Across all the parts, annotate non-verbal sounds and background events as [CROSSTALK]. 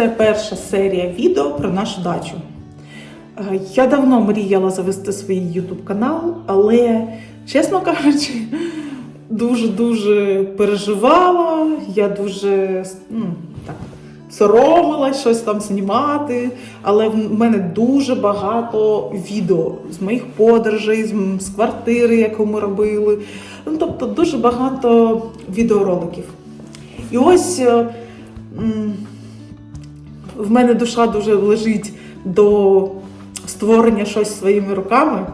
Це перша серія відео про нашу дачу. Е, Я давно мріяла завести свій YouTube канал, але, чесно кажучи, дуже-дуже переживала. Я дуже ну, так, соромилась щось там знімати. Але в мене дуже багато відео з моїх подорожей, з, квартири, яку ми робили. Ну, тобто дуже багато відеороликів. І ось е, в мене душа дуже лежить до створення щось своїми руками.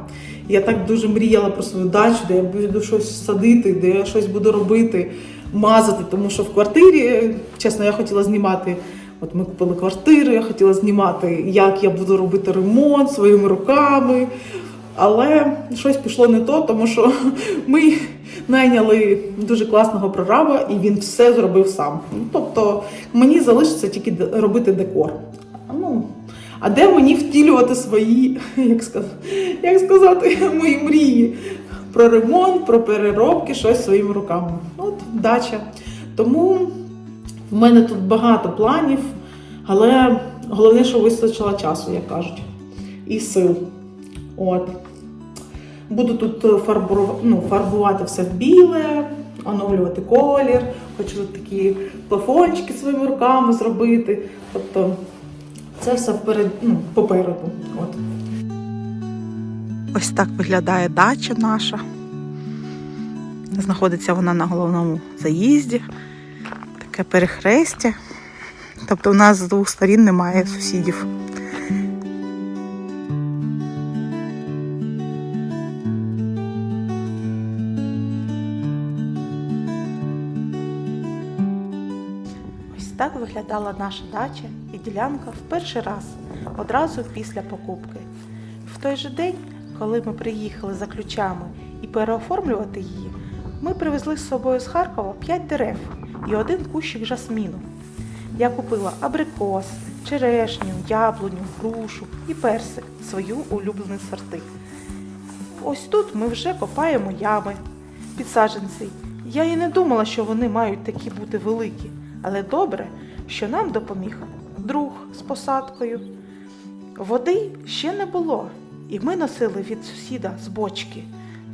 Я так дуже мріяла про свою дачу, де я буду щось садити, де я щось буду робити, мазати. Тому що в квартирі, чесно, я хотіла знімати. От ми купили квартиру, я хотіла знімати, як я буду робити ремонт своїми руками. Але щось пішло не то, тому що [LAUGHS] ми найняли дуже класного прораба, і він все зробив сам. Тобто мені залишиться тільки робити декор. Ну, а де мені втілювати свої, [LAUGHS] як сказати, як [LAUGHS] сказати, мої мрії про ремонт, про переробки, щось своїми руками. От дача. Тому в мене тут багато планів, але головне, що вистачило часу, як кажуть, і сил. От. Буду тут е, фарбуру- ну, фарбувати все в біле, оновлювати колір, хочу тут такі плафончики своїми руками зробити. Тобто це все вперед, ну, попереду. От. Ось так виглядає дача наша. Знаходиться вона на головному заїзді. Таке перехрестя. Тобто у нас з двох сторін немає сусідів. Так виглядала наша дача і ділянка в перший раз, одразу після покупки. В той же день, коли ми приїхали за ключами і переоформлювати її, ми привезли з собою з Харкова 5 дерев і один кущик жасміну. Я купила абрикос, черешню, яблуню, грушу і персик свою улюблені сорти. Ось тут ми вже копаємо ями, підсадженці. Я і не думала, що вони мають такі бути великі, але добре, що нам допоміг друг з посадкою. Води ще не було, і ми носили від сусіда з бочки.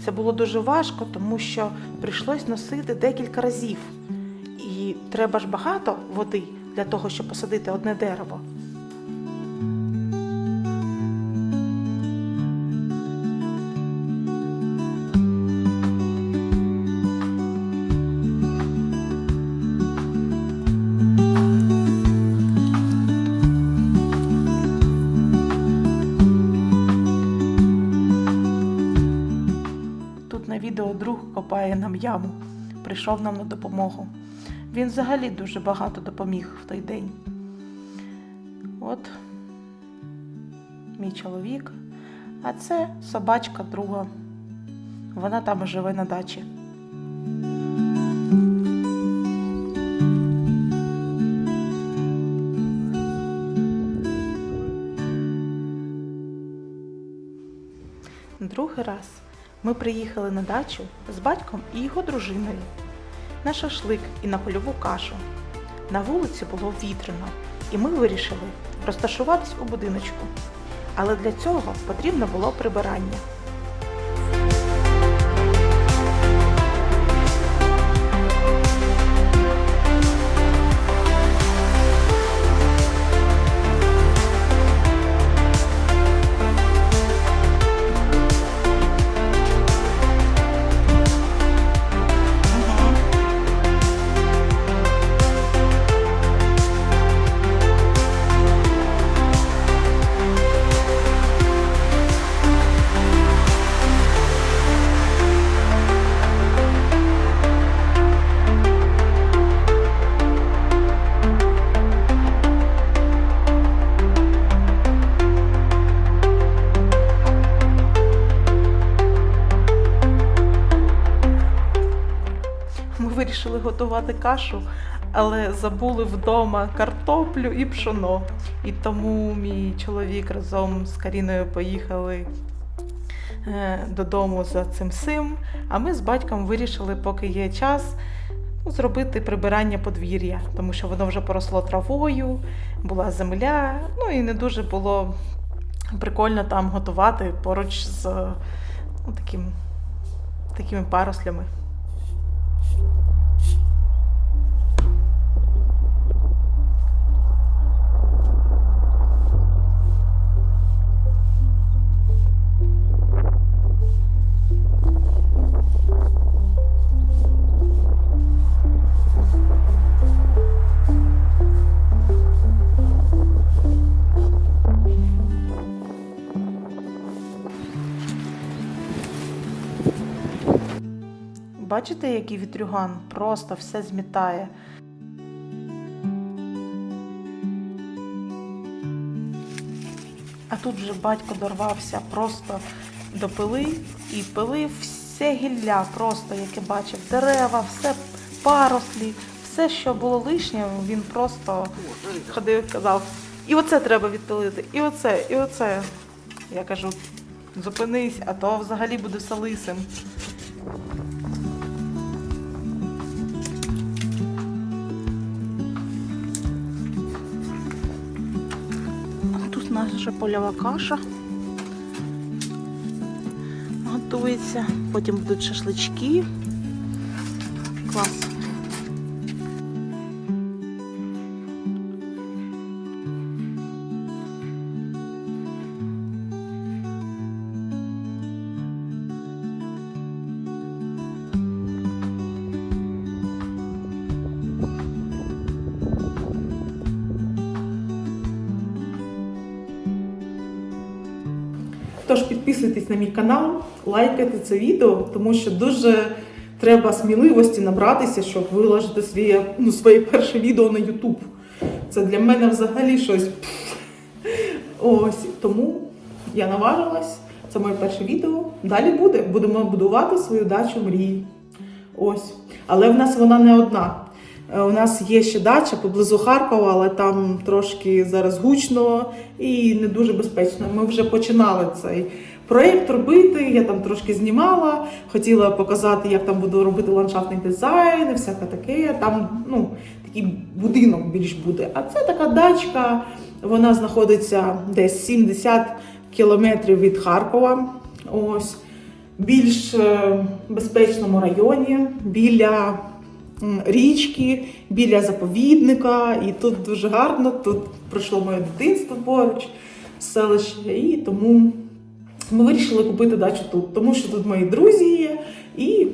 Це було дуже важко, тому що прийшлось носити декілька разів. І треба ж багато води для того, щоб посадити одне дерево. Копає нам яму, прийшов нам на допомогу. Він взагалі дуже багато допоміг в той день. От мій чоловік, а це собачка друга. Вона там живе на дачі. Другий раз ми приїхали на дачу з батьком і його дружиною на шашлик і на польову кашу. На вулиці було вітрено, і ми вирішили розташуватись у будиночку. Але для цього потрібно було прибирання. Вирішили готувати кашу, але забули вдома картоплю і пшоно. І тому мій чоловік разом з Каріною поїхали е, додому за цим сим. А ми з батьком вирішили, поки є час, ну, зробити прибирання подвір'я, тому що воно вже поросло травою, була земля, ну і не дуже було прикольно там готувати поруч з ну, таким, такими парослями. Бачите, який вітрюган просто все змітає. А тут вже батько дорвався просто до пили і пилив все гілля, просто яке бачив, дерева, все парослі, все, що було лишнє, він просто ходив і казав, і оце треба відпилити, і оце, і оце. Я кажу, зупинись, а то взагалі буде все лисим. Наша польова каша готується. Потім будуть шашлички. Клас. Тож підписуйтесь на мій канал, лайкайте це відео, тому що дуже треба сміливості набратися, щоб виложити своє, ну, своє перше відео на YouTube. Це для мене взагалі щось. Ось тому я наважилась. Це моє перше відео. Далі буде. Будемо будувати свою дачу мрії. Ось. Але в нас вона не одна. Е, У нас є ще дача поблизу Харкова, але там трошки зараз гучно і не дуже безпечно. Ми вже починали цей проєкт робити. Я там трошки знімала, хотіла показати, як там буду робити ландшафтний дизайн і всяке таке. Там ну, такий будинок більш буде. А це така дачка, вона знаходиться десь 70 кілометрів від Харкова. Ось більш е, безпечному районі, біля річки, біля заповідника. І тут дуже гарно. Тут пройшло моє дитинство поруч, селище, і тому ми вирішили купити дачу тут, тому що тут мої друзі є, і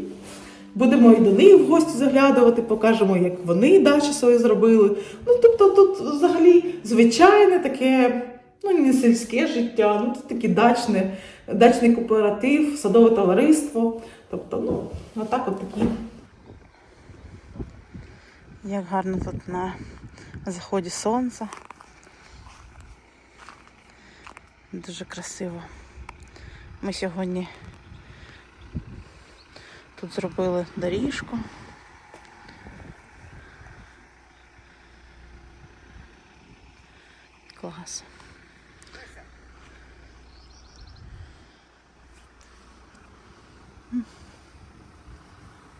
будемо і до них в гості заглядувати, покажемо, як вони дачі свої зробили. Ну, тобто тут взагалі звичайне таке, ну не сільське життя, ну тут таке дачне, дачний кооператив, садове товариство. Тобто, ну, отак от такі. Як гарно тут на заході сонця. Дуже красиво. Ми сьогодні тут зробили доріжку.